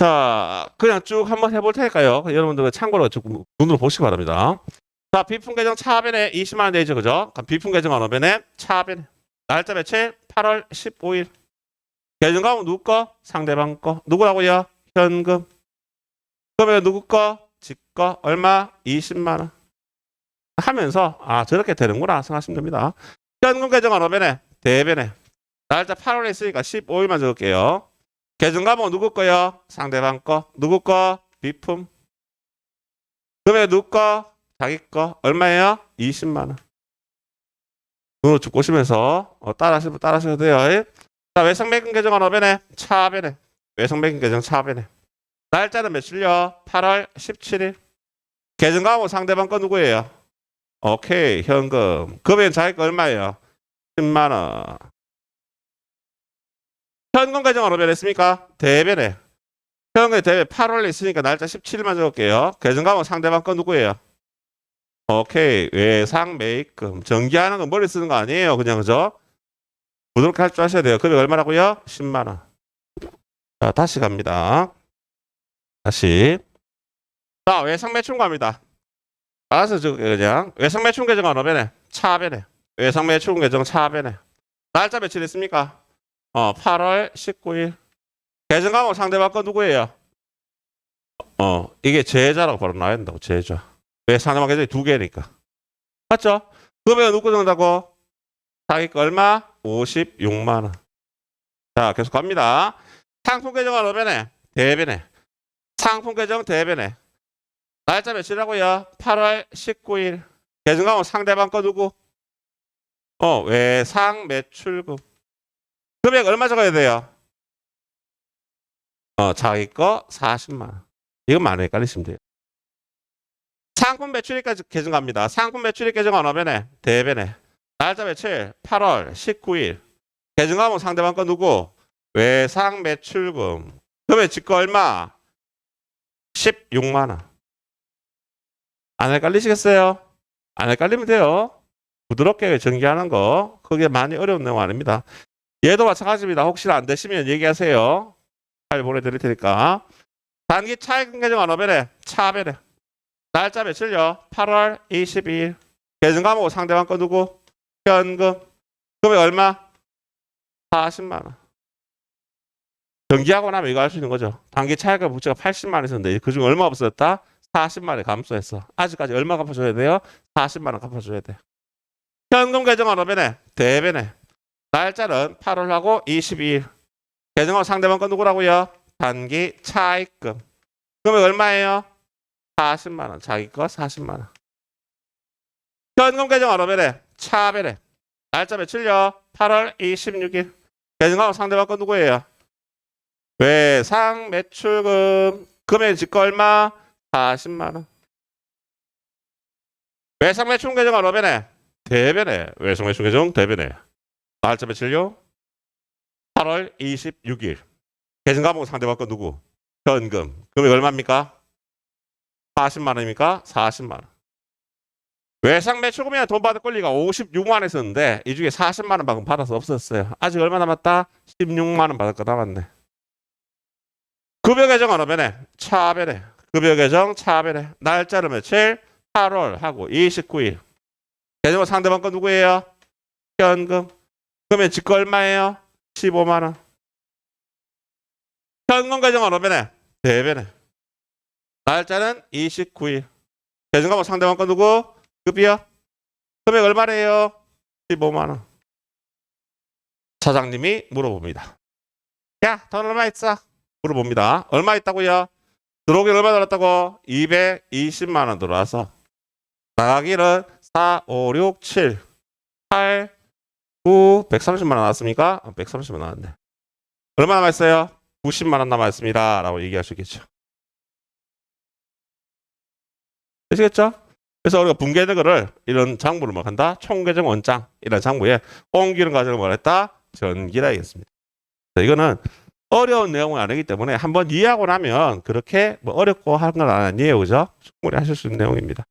자, 그냥 쭉 한번 해볼 테니까요. 여러분들 참고로 조금 눈으로 보시기 바랍니다. 자, 비품 계정 차변에 20만 원 되죠, 그죠? 비품 계정 언어변에 차변에 날짜 며칠 8월 15일. 계정 가면 누구 거? 상대방 거. 누구라고요? 현금. 그러면 누구 거? 집 거. 얼마? 20만 원. 하면서 아 저렇게 되는구나 생각하시면 됩니다. 현금 계정 언어변에 대변에 날짜 8월에 있으니까 15일만 적을게요. 계정 가면 누구 거요? 상대방 거. 누구 거? 비품. 금액 누구 거? 자기 거. 얼마예요? 20만 원. 눈으로 쭉 보시면서 어, 따라하시면 따라하셔도 돼요. 예? 자, 외상매금 계정은 어변에 차변에 외상매금 계정 차변에 날짜는 며칠요? 8월 17일. 계정 가면 상대방 거 누구예요? 오케이 현금. 금액 자기 거 얼마예요? 10만 원. 현금 계정은 어변했습니까? 대변에. 현금 대변 8월에 있으니까 날짜 17일만 적을게요. 계정 가면 상대방 거 누구예요? 오케이. 외상 매입금. 전기하는 건 머리 쓰는 거 아니에요. 그냥 그죠? 부드럽게 할 줄 아셔야 돼요. 금액 얼마라고요? 10만 원 자 다시 갑니다. 다시. 자 외상 매출 갑니다. 알아서 저 그냥. 외상 매출 계정 어변에. 차변에. 외상 매출 계정 차변에. 날짜 며칠 있습니까 어 8월 19일 계정 가면 상대방 거 누구예요 어 이게 제자라고 바로 나야 된다고 제자 왜 상대방 계정이 두 개니까. 맞죠? 금액은 누구 정다고? 자기 거 얼마? 56만 원. 자, 계속 갑니다. 상품 계정은 어변에 대변에 상품 계정 대변에 날짜 며칠이라고요? 8월 19일. 계정 가면 상대방 거 누구? 어, 외상 매출금. 금액 얼마 적어야 돼요? 어, 자기 거 40만 원. 이건 많이 헷갈리시면 돼요. 상품 매출일까지 계정 갑니다. 상품 매출일 계정 언어 변에 대변에 날짜 며칠 8월 19일 계정 가면 상대방 거 누구 외상 매출금 금액 직거 얼마 16만 원. 안 헷갈리시겠어요? 안 헷갈리면 돼요. 부드럽게 전개하는 거 그게 많이 어려운 내용 아닙니다. 얘도 마찬가지입니다. 혹시나 안 되시면 얘기하세요. 잘 보내드릴 테니까 단기 차익금 계정 언어변에 차변에 날짜 며칠요? 8월 22일. 계정 과목 상대방 거 누구? 현금. 금액 얼마? 40만 원. 정기하고 나면 이거 할 수 있는 거죠. 단기 차익금 부채가 80만 원 있었는데 그중 얼마 없어졌다? 40만 원 감소했어. 아직까지 얼마 갚아줘야 돼요? 40만 원 갚아줘야 돼. 현금 계정 언어변에 대변에 날짜는 8월하고 22일. 계정하고 상대방 거 누구라고요? 단기 차익금. 금액 얼마예요? 40만 원. 자기 거 40만 원. 현금 계정 언어변에 차변에 날짜 며칠요? 8월 26일. 계정하고 상대방 건 누구예요? 외상 매출금 금액 직거 얼마? 40만 원. 외상 매출 계정 언어변에 대변에 외상 매출 계정 대변에 날짜 며칠요? 8월 26일. 계정 과목 상대방 건 누구? 현금. 금액 얼마입니까? 40만 원입니까? 40만 원. 외상 매출금이나 돈 받을 권리가 56만 원 있었는데 이 중에 40만 원 방금 받아서 없었어요. 아직 얼마 남았다? 16만 원 받을 거 남았네. 급여 계정 언어변에 차변에 급여 계정 차변에 날짜를 며칠? 8월 하고 29일. 계정 상대방 건 누구예요? 현금. 그러면 직거 얼마예요? 15만 원. 현금 계정 언어변에 대변에 날짜는 29일. 계정가면 상대방 건 누구? 급이요? 금액 얼마래요? 15만 원. 사장님이 물어봅니다. 야, 돈 얼마 있어? 물어봅니다. 얼마 있다고요? 들어오긴 얼마 들었다고? 220만 원 들어와서 나가기는 4, 5, 6, 7, 8, 9, 130만 원 나왔습니까? 130만 원 나왔네. 얼마 남아있어요? 90만 원 남아있습니다. 라고 얘기하시겠죠. 되시겠죠? 그래서 우리가 분계된 거를 이런 장부를 뭐 한다? 총계정 원장 이런 장부에 옮기는 과정을 뭐 했다? 전기라 하겠습니다. 이거는 어려운 내용은 아니기 때문에 한번 이해하고 나면 그렇게 뭐 어렵고 하는 건 아니에요. 그죠? 충분히 하실 수 있는 내용입니다.